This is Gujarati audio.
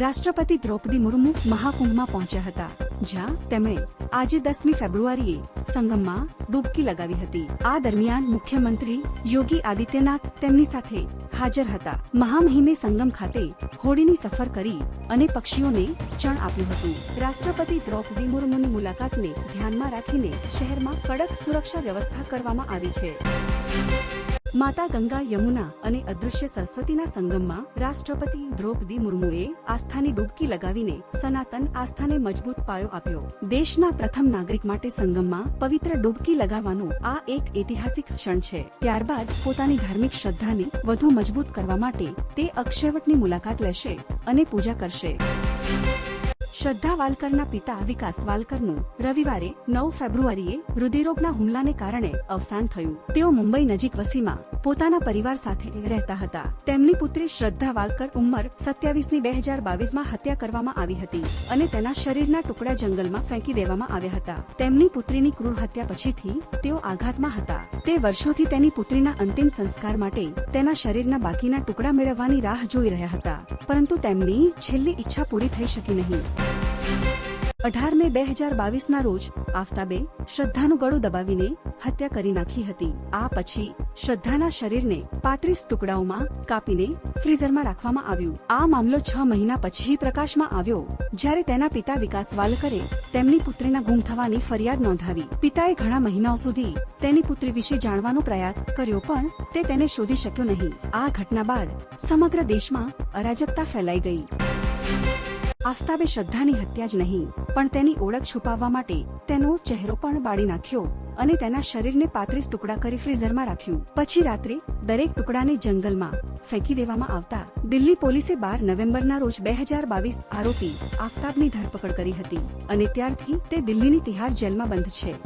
રાષ્ટ્રપતિ દ્રૌપદી મુર્મુ મહાકુંભમાં પહોંચ્યા હતા, જ્યાં તેમણે આજે દસમી ફેબ્રુઆરીએ સંગમમાં ડૂબકી લગાવી હતી. આ દરમિયાન મુખ્યમંત્રી યોગી આદિત્યનાથ તેમની સાથે હાજર હતા. મહામહિમે સંગમ ખાતે હોડીની સફર કરી અને પક્ષીઓને ચણ આપ્યું હતું. રાષ્ટ્રપતિ દ્રૌપદી મુર્મુની મુલાકાતને ધ્યાનમાં રાખીને શહેરમાં કડક સુરક્ષા વ્યવસ્થા કરવામાં આવી છે. માતા ગંગા યમુના અને અદૃશ્ય સરસ્વતીના સંગમમાં રાષ્ટ્રપતિ દ્રૌપદી મુર્મુએ આસ્થાની ડૂબકી લગાવીને સનાતન આસ્થાને મજબૂત પાયો આપ્યો. દેશના પ્રથમ નાગરિક માટે સંગમમાં પવિત્ર ડૂબકી લગાવવાનો આ એક ઐતિહાસિક ક્ષણ છે. ત્યારબાદ પોતાની ધાર્મિક શ્રદ્ધાને વધુ મજબૂત કરવા માટે તે અક્ષયવટની મુલાકાત લેશે અને પૂજા કરશે. શ્રદ્ધા વાલકરના પિતા વિકાસ વાલકરનું રવિવારે નવ ફેબ્રુઆરીએ હૃદયરોગના હુમલાને કારણે અવસાન થયું. તેઓ મુંબઈ નજીક વસીમાં પોતાના પરિવાર સાથે રહેતા હતા. તેમની પુત્રી શ્રદ્ધા વાલકર ઉંમર સત્યાવીસની બે હજાર બાવીસમાં હત્યા કરવામાં આવી હતી અને તેના શરીરના ટુકડા જંગલમાં ફેંકી દેવામાં આવ્યા હતા. તેમની પુત્રીની ક્રૂર હત્યા પછીથી તેઓ આઘાતમાં હતા. તે વર્ષોથી તેની પુત્રીના અંતિમ સંસ્કાર માટે તેના શરીરના બાકીના ટુકડા મેળવવાની રાહ જોઈ રહ્યા હતા. પરંતુ તેમની છેલ્લી ઈચ્છા પૂરી થઈ શકી નહીં. અઢાર મે બે હજાર બાવીસના રોજ આફતાબે શ્રદ્ધાનું ગળું દબાવીને હત્યા કરી નાખી હતી. આ પછી શ્રદ્ધાના શરીરને પાંત્રીસ ટુકડાઓમાં કાપીને ફ્રીઝરમાં રાખવામાં આવ્યું. આ મામલો છ મહિના પછી પ્રકાશમાં આવ્યો, જ્યારે તેના પિતા વિકાસ વાલકરે તેમની પુત્રીના ગુમ થવાની ફરિયાદ નોંધાવી. પિતાએ ઘણા મહિનાઓ સુધી તેની પુત્રી વિશે જાણવાનો પ્રયાસ કર્યો, પણ તે તેને શોધી શક્યો નહીં. આ ઘટના બાદ સમગ્ર દેશમાં અરાજકતા ફેલાઈ ગઈ. આફતાબે શ્રદ્ધાની હત્યા જ નહીં, પણ તેની ઓળખ છુપાવવા માટે તેનો ચહેરો પણ બાળી નાખ્યો અને તેના શરીરને પાંત્રીસ ટુકડા કરી ફ્રીઝરમાં રાખ્યું. પછી રાત્રે દરેક ટુકડાને જંગલમાં ફેંકી દેવામાં આવતા દિલ્હી પોલીસે બાર નવેમ્બરના રોજ બે હજાર બાવીસ આરોપી આફતાબની ધરપકડ કરી હતી અને ત્યારથી તે દિલ્હીની તિહાર જેલમાં બંધ છે.